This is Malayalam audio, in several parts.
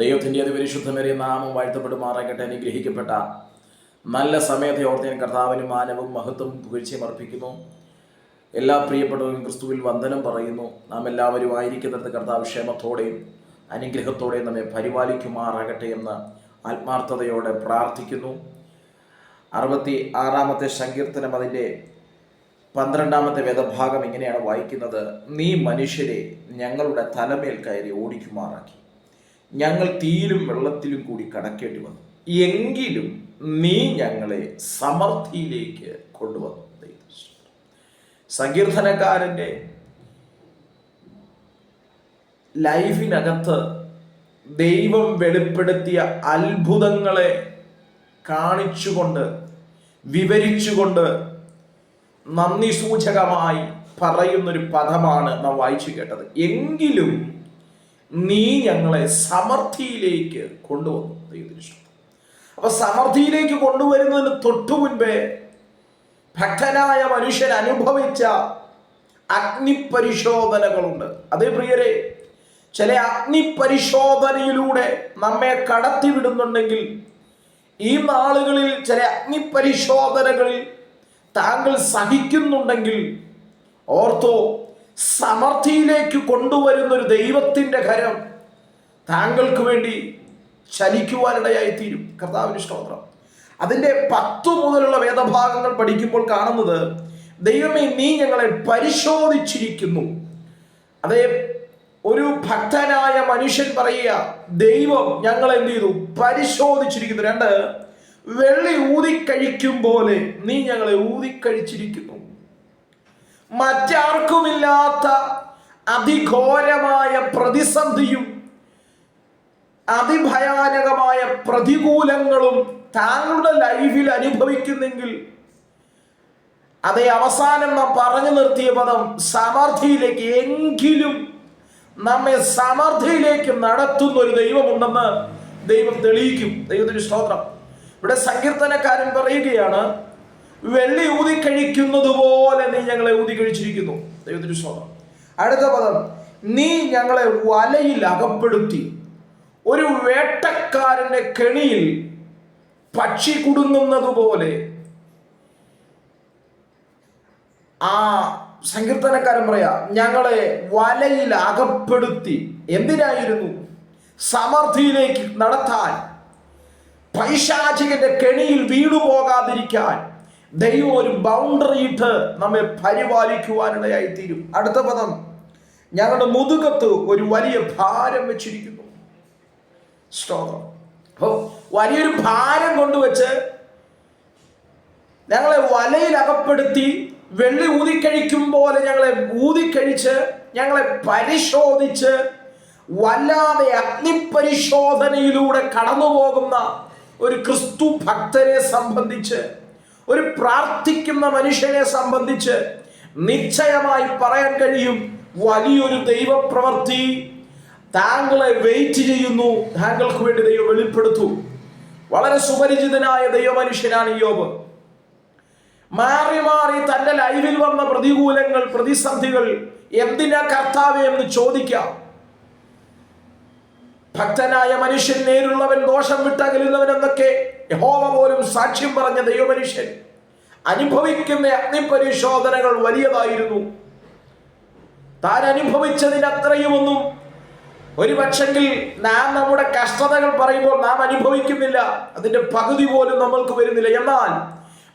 ദൈവത്തിന്റെ അതിപരിശുദ്ധമേറിയ നാമം വാഴ്ത്തപ്പെടുമാറാകട്ടെ അനുഗ്രഹിക്കപ്പെട്ട നല്ല സമയത്തെ ഓർത്ത് ഞാൻ കർത്താവിന് മാനവും മഹത്വം പുകഴ്ചയും അർപ്പിക്കുന്നു. എല്ലാ പ്രിയപ്പെട്ടവരും ക്രിസ്തുവിൽ വന്ദനം പറയുന്നു. നാം എല്ലാവരും ആയിരിക്കുന്നിടത്ത് കർത്താവ് ക്ഷേമത്തോടെയും അനുഗ്രഹത്തോടെയും നമ്മെ പരിപാലിക്കുമാറാകട്ടെ എന്ന് ആത്മാർത്ഥതയോടെ പ്രാർത്ഥിക്കുന്നു. അറുപത്തി ആറാമത്തെ സങ്കീർത്തനം അതിന്റെ പന്ത്രണ്ടാമത്തെ വേദഭാഗം ഇങ്ങനെയാണ് വായിക്കുന്നത്. നീ മനുഷ്യരെ ഞങ്ങളുടെ തലമേൽ കയറി ഓടിക്കുമാറാക്കി. ഞങ്ങൾ തീയിലും വെള്ളത്തിലും കൂടി കടക്കേണ്ടി വന്നു. എങ്കിലും നീ ഞങ്ങളെ സമൃദ്ധിയിലേക്ക് കൊണ്ടുവന്നു. സങ്കീർത്തനക്കാരന്റെ ലൈഫിനകത്ത് ദൈവം വെളിപ്പെടുത്തിയ അത്ഭുതങ്ങളെ കാണിച്ചുകൊണ്ട് വിവരിച്ചുകൊണ്ട് നന്ദി സൂചകമായി പറയുന്നൊരു പദമാണ് നാം വായിച്ചു കേട്ടത്. എങ്കിലും നീ ഞങ്ങളെ സമൃദ്ധിയിലേക്ക് കൊണ്ടുവന്നു ദൈവത്തിന് ഇഷ്ടം. അപ്പൊ സമൃദ്ധിയിലേക്ക് കൊണ്ടുവരുന്നതിന് തൊട്ടു മുൻപേ ഭക്തനായ മനുഷ്യൻ അനുഭവിച്ച അഗ്നിപരിശോധനകളുണ്ട്. അതേ പ്രിയരെ ചില അഗ്നിപരിശോധനയിലൂടെ നമ്മെ കടത്തിവിടുന്നുണ്ടെങ്കിൽ ഈ നാളുകളിൽ ചില അഗ്നിപരിശോധനകളിൽ താങ്കൾ സഹിക്കുന്നുണ്ടെങ്കിൽ ഓർത്തോ സമൃദ്ധിയിലേക്ക് കൊണ്ടുവരുന്ന ഒരു ദൈവത്തിന്റെ കരം താങ്കൾക്ക് വേണ്ടി ചലിക്കുവാനിടയായിത്തീരും കർത്താവിന് സ്തോത്രം. അതിന്റെ പത്തു മുതലുള്ള വേദഭാഗങ്ങൾ പഠിക്കുമ്പോൾ കാണുന്നത് ദൈവമേ നീ ഞങ്ങളെ പരിശോധിച്ചിരിക്കുന്നു. അതേ ഒരു ഭക്തനായ മനുഷ്യൻ പറയുക ദൈവം ഞങ്ങൾ എന്ത് ചെയ്തു? പരിശോധിച്ചിരിക്കുന്നു. രണ്ട് വെള്ളി ഊതിക്കഴിക്കും പോലെ നീ ഞങ്ങളെ ഊതിക്കഴിച്ചിരിക്കുന്നു. മറ്റാർക്കുമില്ലാത്ത അതിഘോരമായ പ്രതിസന്ധിയും അതിഭയാനകമായ പ്രതികൂലങ്ങളും താങ്കളുടെ ലൈഫിൽ അനുഭവിക്കുന്നെങ്കിൽ അതേ അവസാനം നാം പറഞ്ഞു നിർത്തിയ പദം സമർഥിയിലേക്ക് എങ്കിലും നമ്മെ സമർഥിയിലേക്ക് നടത്തുന്ന ഒരു ദൈവമുണ്ടെന്ന് ദൈവം തെളിയിക്കും. ദൈവത്തിന് സ്തോത്രം. ഇവിടെ സങ്കീർത്തനക്കാരൻ പറയുകയാണ് വെള്ളി ഊതി കഴിക്കുന്നത് പോലെ നീ ഞങ്ങളെ ഊതി കഴിച്ചിരിക്കുന്നു. ദൈവത്തിന് സ്തോത്രം അടുത്ത പദം നീ ഞങ്ങളെ വലയിൽ അകപ്പെടുത്തി. ഒരു വേട്ടക്കാരന്റെ കെണിയിൽ പക്ഷി കുടുങ്ങുന്നത് പോലെ. ആ സങ്കീർത്തനക്കാരൻ പറയാ ഞങ്ങളെ വലയിൽ അകപ്പെടുത്തി. എന്തിനായിരുന്നു? സമർത്ഥിയിലേക്ക് നടത്താൻ പൈശാചികന്റെ കെണിയിൽ വീണു പോകാതിരിക്കാൻ ദൈവം ഒരു ബൗണ്ടറി ഇട്ട് നമ്മെ പരിപാലിക്കുവാനിടയായി തീരും അടുത്ത പദം ഞങ്ങളുടെ മുതുകത്ത് ഒരു വലിയ ഭാരം വെച്ചിരിക്കുന്നു. സ്തോത്രം. അപ്പോ വലിയൊരു ഭാരം കൊണ്ടുവച്ച് ഞങ്ങളെ വലയിൽ അകപ്പെടുത്തി വെള്ളി ഊതിക്കഴിക്കും പോലെ ഞങ്ങളെ ഊതിക്കഴിച്ച് ഞങ്ങളെ പരിശോധിച്ച് വല്ലാതെ അഗ്നിപരിശോധനയിലൂടെ കടന്നു പോകുന്ന ഒരു ക്രിസ്തു ഭക്തരെ സംബന്ധിച്ച് ഒരു പ്രാർത്ഥിക്കുന്ന മനുഷ്യനെ സംബന്ധിച്ച് നിശ്ചയമായി പറയാൻ കഴിയും വലിയൊരു ദൈവപ്രവൃത്തി താങ്കളെ വെയിറ്റ് ചെയ്യുന്നു താങ്കൾക്ക് വേണ്ടി ദൈവം വെളിപ്പെടുത്തും. വളരെ സുപരിചിതനായ ദൈവമനുഷ്യനാണ് യോബ് മാറി മാറി തന്റെ ലൈവിൽ വന്ന പ്രതികൂലങ്ങൾ പ്രതിസന്ധികൾ എന്തിനാ കർത്താവ് എന്ന് ചോദിക്കാം. ഭക്തനായ മനുഷ്യൻ നേരുള്ളവൻ ദോഷം വിട്ടകലുന്നവൻ എന്നൊക്കെ യഹോവ പോലും സാക്ഷ്യം പറഞ്ഞ ദൈവമനുഷ്യൻ അനുഭവിക്കുന്ന അഗ്നിപരിശോധനകൾ വലിയതായിരുന്നു. താൻ അനുഭവിച്ചതിനത്രയുമൊന്നും ഒരു പക്ഷെങ്കിൽ നാം നമ്മുടെ കഷ്ടതകൾ പറയുമ്പോൾ നാം അനുഭവിക്കുന്നില്ല. അതിന്റെ പകുതി പോലും നമ്മൾക്ക് വരുന്നില്ല. എന്നാൽ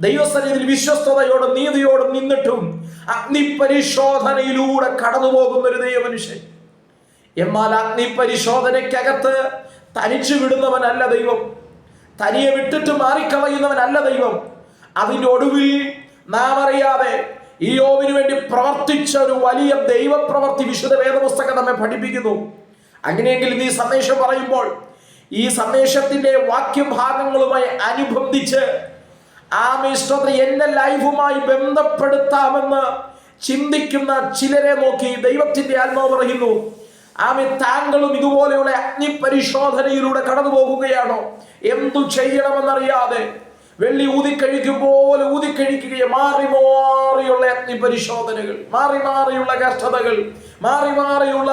ദൈവസ്ഥലത്തിൽ വിശ്വസ്തയോടും നീതിയോടും നിന്നിട്ടും അഗ്നിപരിശോധനയിലൂടെ കടന്നു പോകുന്ന ഒരു ദൈവമനുഷ്യൻ എന്നാൽ അഗ്നി പരിശോധനയ്ക്കകത്ത് തനിച്ചു വിടുന്നവനല്ല ദൈവം. തനിയെ വിട്ടിട്ട് മാറിക്കളയുന്നവനല്ല ദൈവം. അതിന്റെ ഒടുവിൽ നാം അറിയാതെ ഈ യോവിന് വേണ്ടി പ്രവർത്തിച്ച ഒരു വലിയ ദൈവപ്രവർത്തി വിശുദ്ധ വേദപുസ്തകം നമ്മെ പഠിപ്പിക്കുന്നു. അങ്ങനെയെങ്കിൽ ഈ സന്ദേശം പറയുമ്പോൾ ഈ സന്ദേശത്തിന്റെ വാക്യഭാഗങ്ങളുമായി അനുബന്ധിച്ച് ആ മിശ്രത്തെ എന്റെ ലൈഫുമായി ബന്ധപ്പെടുത്താമെന്ന് ചിന്തിക്കുന്ന ചിലരെ നോക്കി ദൈവത്തിന്റെ ആത്മാവ് പറയുന്നു. ആമി താങ്കളും ഇതുപോലെയുള്ള അഗ്നിപരിശോധനയിലൂടെ കടന്നു പോകുകയാണോ എന്തു ചെയ്യണമെന്നറിയാതെ വെള്ളി ഊതിക്കഴിക്കും പോലെ ഊതിക്കഴിക്കുകയും മാറി മാറിയുള്ള അഗ്നി പരിശോധനകൾ മാറി മാറിയുള്ള കഷ്ടതകൾ മാറി മാറിയുള്ള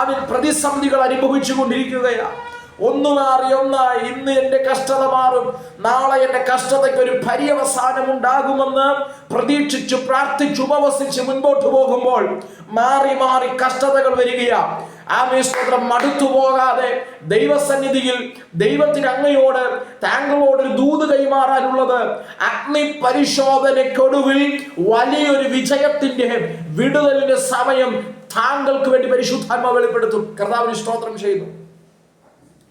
അതിൽ പ്രതിസന്ധികൾ അനുഭവിച്ചു കൊണ്ടിരിക്കുകയാണ്. ഒന്ന് മാറി ഒന്നായി ഇന്ന് എന്റെ കഷ്ടത മാറും. നാളെ എന്റെ കഷ്ടതയ്ക്ക് ഒരു പര്യവസാനം ഉണ്ടാകുമെന്ന് പ്രതീക്ഷിച്ചു പ്രാർത്ഥിച്ചു ഉപവസിച്ച് മുൻപോട്ട് പോകുമ്പോൾ മാറി മാറി കഷ്ടതകൾ വരികയാണ്. ആ സ്തോത്രം മടുത്തു പോകാതെ ദൈവസന്നിധിയിൽ ദൈവത്തിന് അങ്ങയോട് താങ്കളോട് ഒരു ദൂത് കൈമാറാനുള്ളത് അഗ്നി പരിശോധനയ്ക്കൊടുവിൽ വലിയൊരു വിജയത്തിന്റെ വിടുതലിന്റെ സമയം താങ്കൾക്ക് വേണ്ടി പരിശുദ്ധാത്മ വെളിപ്പെടുത്തും. കർത്താവിന് സ്തോത്രം ചെയ്യുന്നു.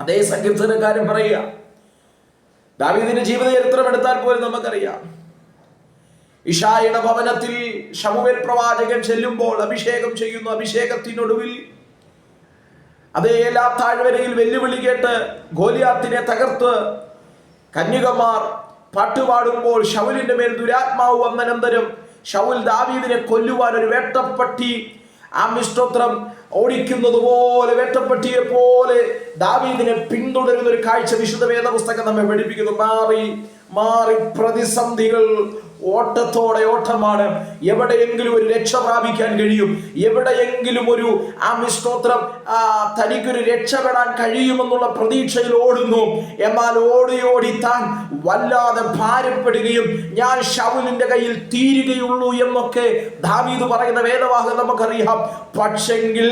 അതേ സങ്കീർത്തനക്കാരൻ പറയുക ദാവീദിന്റെ ജീവിത ചരിത്രം എടുത്താൽ പോലും നമുക്കറിയാം. ഇഷായുടെ ഭവനത്തിൽ ഷമുവേൽ പ്രവാചകൻ ചെല്ലുമ്പോൾ അഭിഷേകം ചെയ്യുന്നു. അഭിഷേകത്തിനൊടുവിൽ അതേ എല്ലാ താഴ്വരയിൽ വെല്ലുവിളി കേട്ട് ഗോലിയാത്തിനെ തകർത്ത് കന്യകമാർ പാട്ടുപാടുമ്പോൾ ഷൗലിന്റെ മേൽ ദുരാത്മാവ് വന്നനന്തരം ഷൗൽ ദാവീദിനെ കൊല്ലുവാൻ ഒരു വേട്ടപ്പട്ടി ആ മിഷ്ടോത്രം ഓടിക്കുന്നത് പോലെ വേട്ടപ്പട്ടിയെ പോലെ ദാവീദിനെ പിന്തുടരുന്ന ഒരു കാഴ്ച വിശുദ്ധ വേദ പുസ്തകം നമ്മെ പഠിപ്പിക്കുന്നു. മാറി മാറി പ്രതിസന്ധികൾ ഓട്ടത്തോടെ ഓട്ടമാണ്. എവിടെയെങ്കിലും ഒരു രക്ഷ പ്രാപിക്കാൻ കഴിയും. എവിടെയെങ്കിലും ഒരു ആ മിസ്തോത്രം തനിക്കൊരു രക്ഷപ്പെടാൻ കഴിയുമെന്നുള്ള പ്രതീക്ഷയിൽ ഓടുന്നു. എന്നാൽ ഓടി ഓടി താൻ വല്ലാതെ ഭാരപ്പെടുകയും ഞാൻ ഷൗലിന്റെ കയ്യിൽ തീരുകയുള്ളൂ എന്നൊക്കെ ദാവീദ് പറയുന്ന വേദവാഹം നമുക്കറിയാം. പക്ഷെങ്കിൽ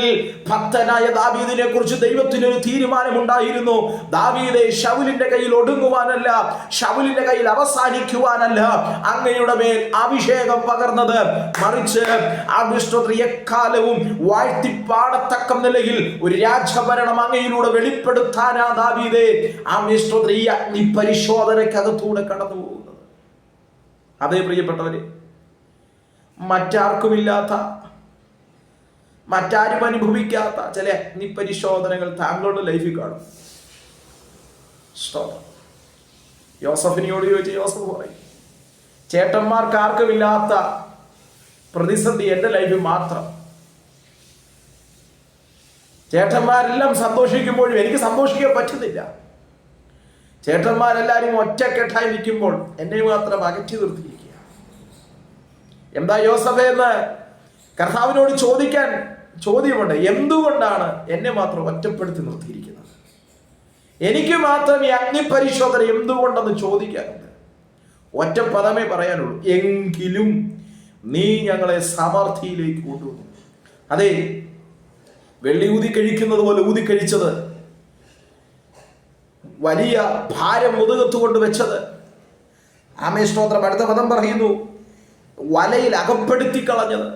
ഭക്തനായ ദാവീദിനെ കുറിച്ച് ദൈവത്തിന് ഒരു തീരുമാനമുണ്ടായിരുന്നു. ദാവീദെ ഷൗലിന്റെ കയ്യിൽ ഒടുങ്ങുവാനല്ല ഷൗലിന്റെ കയ്യിൽ അവസാനിക്കുവാനല്ല അങ്ങയുടെ മേൽ അഭിഷേകം പകർന്നത്. മറിച്ച് ആ ദുഷ്ടത്രി എക്കാലവും വാഴ്ത്തിപ്പാടത്തക്കം നിലയിൽ ഒരു രാജഭരണം അങ്ങയിലൂടെ വെളിപ്പെടുത്താനാ ദാവീദേ. ആ മിസ്റ്റോത്രി ഈ അഗ്നി പരിശോധനയ്ക്കകത്തൂടെ കടന്നു പോകുന്നത്. അതേ പ്രിയപ്പെട്ടവര് മറ്റാർക്കുമില്ലാത്ത മറ്റാരും അനുഭവിക്കാത്ത ചില അഗ്നി പരിശോധനകൾ താങ്കളുടെ ലൈഫിൽ കാണും. യോസഫിനോട് ചോദിച്ച് യോസഫ് പറയും ചേട്ടന്മാർക്ക് ആർക്കുമില്ലാത്ത പ്രതിസന്ധി എന്റെ ലൈഫിൽ മാത്രം. ചേട്ടന്മാരെല്ലാം സന്തോഷിക്കുമ്പോഴും എനിക്ക് സന്തോഷിക്കാൻ പറ്റുന്നില്ല. ചേട്ടന്മാരെല്ലാവരും ഒറ്റക്കെട്ടായി നിൽക്കുമ്പോൾ എന്നെ മാത്രം അകറ്റി നിർത്തിയിരിക്കുക. എന്താ യോസഫ എന്ന് കർത്താവിനോട് ചോദിക്കാൻ ചോദ്യമുണ്ട്. എന്തുകൊണ്ടാണ് എന്നെ മാത്രം ഒറ്റപ്പെടുത്തി നിർത്തിയിരിക്കുന്നത്? എനിക്ക് മാത്രം ഈ അഗ്നിപരിശോധന എന്തുകൊണ്ടെന്ന് ചോദിക്കാറുണ്ട് ഒറ്റ പദമേ പറയാനുള്ളൂ. എങ്കിലും നീ ഞങ്ങളെ സമർത്ഥിയിലേക്ക് കൊണ്ടുവന്നു. അതെ വെള്ളി ഊതി കഴിക്കുന്നത് പോലെ ഊതി കഴിച്ചത്. വലിയ ഭാരം മുതുകത്ത് കൊണ്ട് വെച്ചത്. ആമേ സ്തോത്രം. അടുത്ത പദം പറയുന്നു വലയിൽ അകപ്പെടുത്തി കളഞ്ഞത്.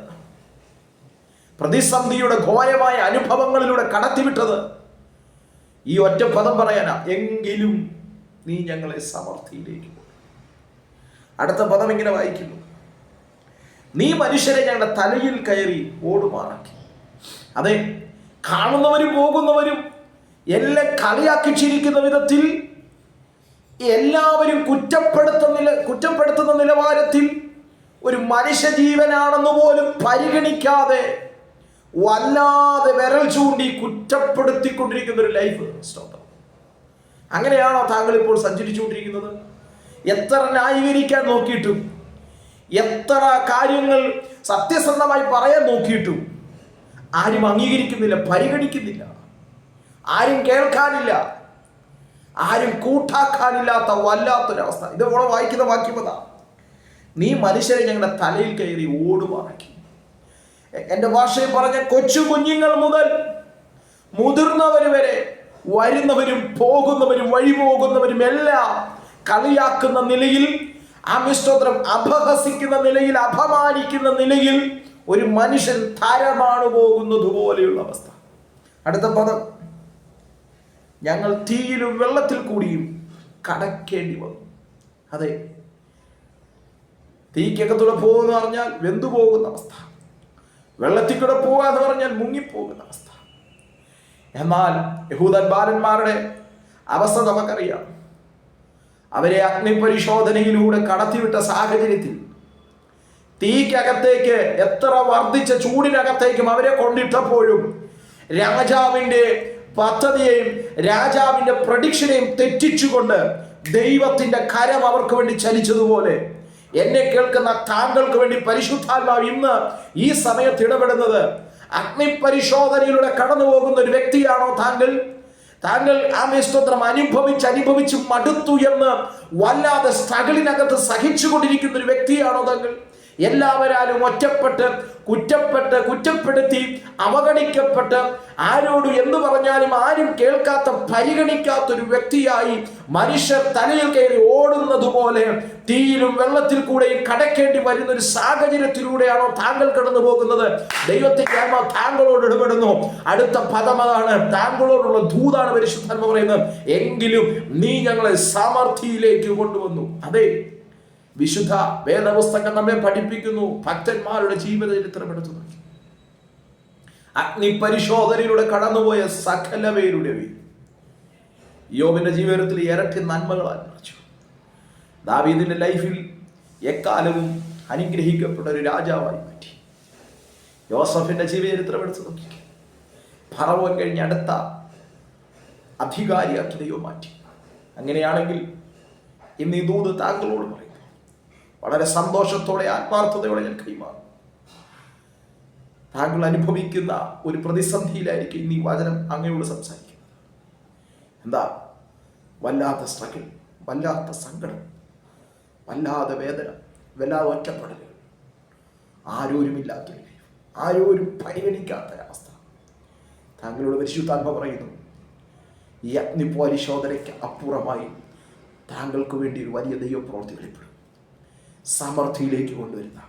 പ്രതിസന്ധിയുടെ ഘോരമായ അനുഭവങ്ങളിലൂടെ കടത്തിവിട്ടത്. ഈ ഒറ്റ പദം പറയാനാ എങ്കിലും നീ ഞങ്ങളെ സമർത്ഥിയിലേക്ക് അടുത്ത പദം ഇങ്ങനെ വായിക്കുന്നു നീ മനുഷ്യരെ ഞങ്ങളുടെ തലയിൽ കയറി ഓടുമാറാക്കി. അതെ കാണുന്നവരും പോകുന്നവരും എല്ലാം കളിയാക്കി ചിരിക്കുന്ന വിധത്തിൽ എല്ലാവരും കുറ്റപ്പെടുത്തുന്ന നില കുറ്റപ്പെടുത്തുന്ന നിലവാരത്തിൽ ഒരു മനുഷ്യജീവനാണെന്ന് പോലും പരിഗണിക്കാതെ വല്ലാതെ വിരൽ ചൂണ്ടി കുറ്റപ്പെടുത്തിക്കൊണ്ടിരിക്കുന്ന ഒരു ലൈഫ് സ്റ്റോപ്പ് അങ്ങനെയാണോ താങ്കൾ ഇപ്പോൾ സഞ്ചരിച്ചുകൊണ്ടിരിക്കുന്നത്? എത്ര ന്യായീകരിക്കാൻ നോക്കിയിട്ടും എത്ര കാര്യങ്ങൾ സത്യസന്ധമായി പറയാൻ നോക്കിയിട്ടും ആരും അംഗീകരിക്കുന്നില്ല പരിഗണിക്കുന്നില്ല. ആരും കേൾക്കാനില്ല. ആരും കൂട്ടാക്കാനില്ലാത്ത വല്ലാത്തൊരവസ്ഥ. ഇത് ഇവിടെ വായിക്കുന്ന വാക്യമതാ നീ മനുഷ്യരെ ഞങ്ങളുടെ തലയിൽ കയറി ഓടുവാക്കി എന്റെ ഭാഷയിൽ പറഞ്ഞ കൊച്ചു കുഞ്ഞുങ്ങൾ മുതൽ മുതിർന്നവർ വരെ വരുന്നവരും പോകുന്നവരും വഴി പോകുന്നവരും എല്ലാം കളിയാക്കുന്ന നിലയിൽ അമിഷ്ടോത്രം അപഹസിക്കുന്ന നിലയിൽ അപമാനിക്കുന്ന നിലയിൽ ഒരു മനുഷ്യൻ തരമാണ് പോകുന്നത് പോലെയുള്ള അവസ്ഥ. അടുത്ത പദം. ഞങ്ങൾ തീയിലും വെള്ളത്തിൽ കൂടിയും കടക്കേണ്ടി വന്നു. അതെ. തീക്കകത്തൂടെ പോകുന്ന പറഞ്ഞാൽ വെന്തു പോകുന്ന അവസ്ഥ. വെള്ളത്തിൽ കൂടെ എന്ന് പറഞ്ഞാൽ മുങ്ങിപ്പോകുന്ന അവസ്ഥ. എന്നാൽ യഹൂദൻ ബാലന്മാരുടെ അവസ്ഥ നമുക്കറിയാം. അവരെ അഗ്നിപരിശോധനയിലൂടെ കടത്തിവിട്ട സാഹചര്യത്തിൽ തീക്കകത്തേക്ക് എത്ര വർദ്ധിച്ച ചൂടിനകത്തേക്കും അവരെ കൊണ്ടിട്ടപ്പോഴും രാജാവിന്റെ പദ്ധതിയെയും രാജാവിന്റെ പ്രഡിക്ഷനെയും തെറ്റിച്ചുകൊണ്ട് ദൈവത്തിന്റെ കരം അവർക്ക് വേണ്ടി ചലിച്ചതുപോലെ എന്നെ കേൾക്കുന്ന താങ്കൾക്ക് വേണ്ടി പരിശുദ്ധാത്മാവ് ഇന്ന് ഈ സമയത്ത് ഇടപെടുന്നത് അഗ്നിപരിശോധനയിലൂടെ കടന്നു പോകുന്ന ഒരു വ്യക്തിയാണോ താങ്കൾ? താങ്കൾ ആ സ്തോത്രം അനുഭവിച്ച് അനുഭവിച്ച് മടുത്തു എന്ന് വല്ലാതെ സ്ട്രഗിളിനകത്ത് സഹിച്ചുകൊണ്ടിരിക്കുന്ന ഒരു വ്യക്തിയാണോ താങ്കൾ? എല്ലാവരാലും ഒറ്റപ്പെട്ട് കുറ്റപ്പെട്ട് കുറ്റപ്പെടുത്തി അവഗണിക്കപ്പെട്ട് ആരോട് എന്ന് പറഞ്ഞാലും ആരും കേൾക്കാത്ത പരിഗണിക്കാത്തൊരു വ്യക്തിയായി മനുഷ്യർ തലയിൽ കയറി ഓടുന്നത് പോലെ തീയിലും വെള്ളത്തിൽ കൂടെയും കടക്കേണ്ടി വരുന്ന ഒരു സാഹചര്യത്തിലൂടെയാണോ താങ്കൾ കടന്നു പോകുന്നത്? ദൈവത്തിന്റെ ആത്മാ താങ്കളോട് ഇടപെടുന്നു. അടുത്ത പദം അതാണ്. താങ്കളോടുള്ള ദൂതാണ് പരിശുദ്ധ പറയുന്നത്. എങ്കിലും നീ ഞങ്ങളെ സമർത്ഥിയിലേക്ക് കൊണ്ടുവന്നു. അതെ. വിശുദ്ധ വേദപുസ്തകം നമ്മെ പഠിപ്പിക്കുന്നു. ഭക്തന്മാരുടെ ജീവിത ചരിത്രം എടുത്തു നോക്കി. അഗ്നിപരിശോധനയിലൂടെ കടന്നുപോയ സകല പേരുടെയും യോബിന്റെ ജീവിതത്തിൽ ഇരട്ടി നന്മകൾ അനുഭവിച്ചു ദാവീദിന്റെ ലൈഫിൽ എക്കാലവും അനുഗ്രഹിക്കപ്പെട്ട ഒരു രാജാവായി മാറ്റി. യോസഫിന്റെ ജീവചരിത്രം എടുത്തു നോക്കി. ഭറവൻ കഴിഞ്ഞ അടുത്ത അധികാരിയാക്കി ദൈവം മാറ്റി. അങ്ങനെയാണെങ്കിൽ ഇന്ന് ഈ ദൂത് താങ്കളോട് പറയുന്നു വളരെ സന്തോഷത്തോടെ ആത്മാർത്ഥതയോടെ ഞാൻ കൈമാറും താങ്കൾ അനുഭവിക്കുന്ന ഒരു പ്രതിസന്ധിയിലായിരിക്കും ഇന്ന് ഈ വചനം അങ്ങയോട് സംസാരിക്കുന്നത്. എന്താ? വല്ലാത്ത സ്ട്രഗിൾ വല്ലാത്ത സങ്കടം വല്ലാതെ വേദന വല്ലാതെ ഒറ്റപ്പെടലുകൾ. ആരോരുമില്ലാത്തൊരു ലൈഫ് ആരോരും പരിഗണിക്കാത്ത അവസ്ഥ. താങ്കളോട് പരിശുദ്ധാത്മ പറയുന്നു ഈ അഗ്നിപരിശോധനയ്ക്ക് അപ്പുറമായി താങ്കൾക്ക് വേണ്ടി ഒരു വലിയ ദൈവപ്രവൃത്തി വെളിപ്പെടും. സമൃദ്ധിയിലേക്ക് കൊണ്ടുവരുന്ന.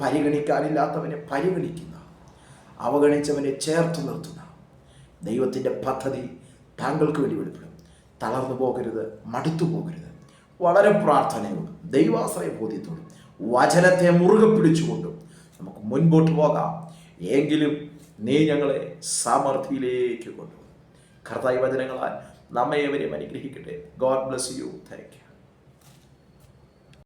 പരിഗണിക്കാനില്ലാത്തവനെ പരിഗണിക്കുന്ന. അവഗണിച്ചവനെ ചേർത്ത് നിർത്തുന്ന. ദൈവത്തിന്റെ പദ്ധതി താങ്കൾക്ക് വേണ്ടി വെളിപ്പെടും. തളർന്നു പോകരുത് മടുത്തു പോകരുത്. വളരെ പ്രാർത്ഥനയോടും ദൈവാശ്രയ ബോധ്യത്തോടും വചനത്തെ മുറുകെ പിടിച്ചുകൊണ്ടും നമുക്ക് മുൻപോട്ട് പോകാം. എങ്കിലും നീ ഞങ്ങളെ സമൃദ്ധിയിലേക്ക് കൊണ്ടുപോകും കർത്തായി വചനങ്ങളാൽ നമ്മെ ഏവരെയും അനുഗ്രഹിക്കട്ടെ. God bless you. താങ്ക്